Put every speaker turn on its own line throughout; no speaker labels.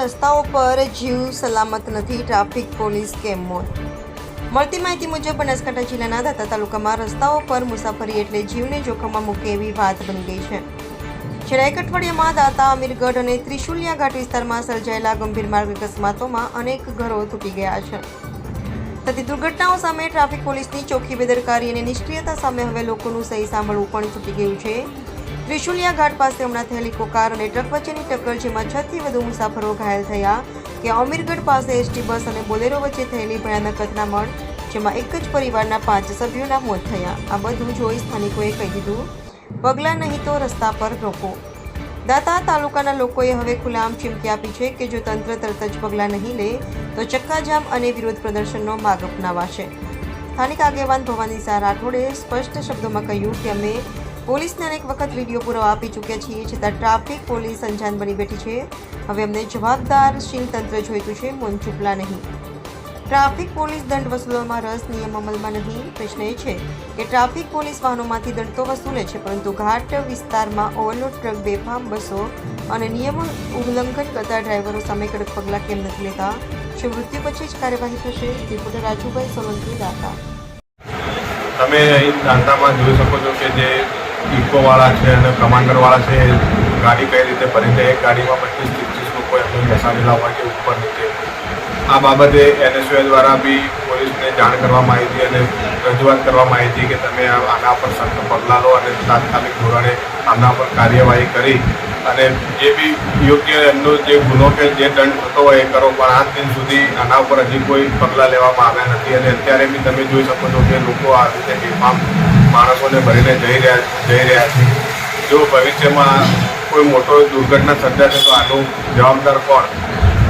પર જીવ સલામત નથી, ટ્રાફિક, પોલીસ કેમ મોત. મળતી માહિતી મુજબ, બનાસકાંઠા જિલ્લાના દાતા તાલુકામાં રસ્તાઓ પર મુસાફરી એટલે જીવને જોખમમાં મૂકે એવી વાત બની ગઈ છે. છેલ્લા એક અઠવાડિયામાં દાતા અમીરગઢ અને ત્રિશુલિયા ઘાટ વિસ્તારમાં સર્જાયેલા ગંભીર માર્ગ અકસ્માતોમાં અનેક ઘરો તૂટી ગયા છે. થતી દુર્ઘટનાઓ સામે ટ્રાફિક પોલીસની ચોખ્ખી બેદરકારી અને નિષ્ક્રિયતા સામે હવે લોકોનું સહી સાંભળવું પણ છૂટી ગયું છે. ત્રિશુલિયા ઘાટ પાસે હમણાં થયેલી કોકાર અને ટ્રક વચ્ચેની ટક્કર, જેમાં છથી વધુ મુસાફરો ઘાયલ થયા કે અમીરગઢ પાસે એસટી બસ અને બોલેરો વચ્ચે થયેલી ભયાનક અથડામણ જેમાં એક જ પરિવારના પાંચ સભ્યોના મોત થયા. આ બધું જોઈ સ્થાનિકોએ કહી દીધું, પગલાં નહીં તો રસ્તા પર રોકો. દાતા તાલુકાના લોકોએ હવે ખુલ્લામ ચીમકી આપી છે કે જો તંત્ર તરત જ પગલાં નહીં લે, તો ચક્કાજામ અને વિરોધ પ્રદર્શનનો માર્ગ અપનાવાશે. સ્થાનિક આગેવાન ભવાની શાહ રાઠોડે સ્પષ્ટ શબ્દોમાં કહ્યું કે અમે પોલીસને અનેક વખત વીડિયો પુરાવા આપી ચૂક્યા છીએ, છતાં ટ્રાફિક પોલીસ અંજાન બની બેઠી છે. હવે અમને જવાબદારશીલ તંત્ર જોઈતું છે, મૌન ચૂપલા નહીં. ટ્રાફિક પોલીસ દંડ વસૂલવામાં રસ નિયમ અમલમાં નહીં. પ્રશ્ન એ છે કે ટ્રાફિક પોલીસ વાહનોમાંથી દંડ તો વસૂલે છે, પરંતુ ઘાટ વિસ્તારમાં ઓવરલોડ, ટ્રક, બેફામ, બસો અને નિયમો ઉલ્લંઘન કરતા ડ્રાઈવરો સામે કડક પગલાં કેમ નથી લેતા? શું મૃત્યુ પછી જ કાર્યવાહી થશે? રિપોર્ટર રાજુભાઈ સોલંકી, દાતા.
તમે અહીં દાંતામાં જોઈ શકો છો કે જે ઇકોવાળા છે અને કમાન્ડરવાળા છે, ગાડી કઈ રીતે ભરી દે એક ગાડીમાં પચીસ ત્રીસ લોકો એમને બેસાડેલા હોય કે ઉપર નીચે. આ બાબતે એનએસયુએ દ્વારા બી પોલીસને જાણ કરવામાં આવી હતી અને રજૂઆત કરવામાં આવી હતી કે તમે આના પર સખ્ત પગલાં લો અને તાત્કાલિક ધોરણે આના પર કાર્યવાહી કરી. અને જે બી યોગ્ય એમનો જે ગુનો કે જે દંડ થતો હોય એ કરો, પણ આજ દિન સુધી આના ઉપર હજી કોઈ પગલાં લેવામાં આવ્યા નથી. અને અત્યારે બી તમે જોઈ શકો છો કે લોકો આ રીતે બેફામ માણસોને ભરીને જઈ રહ્યા જઈ રહ્યા છે. જો ભવિષ્યમાં કોઈ મોટો દુર્ઘટના સર્જાશે તો આનું જવાબદાર કોણ?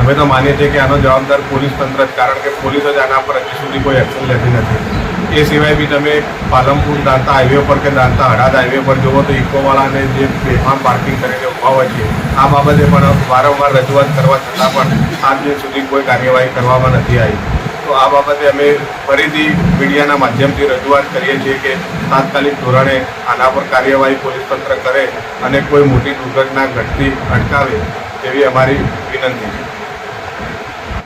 અમે તો માનીએ છીએ કે આનો જવાબદાર પોલીસ તંત્ર જ, કારણ કે પોલીસ જ આના પર હજી સુધી કોઈ એક્શન લેતી નથી. એ સિવાય બી તમે પાલનપુર દાંતા હાઈવે પર કે દાંતા હડાદ હાઈવે પર જુઓ તો ઇકોવાળાને જે બેફામ પાર્કિંગ કરીને ઊભા હોય છે, આ બાબતે પણ વારંવાર રજૂઆત કરવા છતાં પણ આજ સુધી કોઈ કાર્યવાહી કરવામાં નથી આવી. તો આ બાબતે અમે ફરીથી મીડિયાના માધ્યમથી રજૂઆત કરીએ છીએ કે તાત્કાલિક ધોરણે આના પર કાર્યવાહી પોલીસ તંત્ર કરે અને કોઈ મોટી દુર્ઘટના ઘટતી અટકાવે તેવી અમારી વિનંતી છે.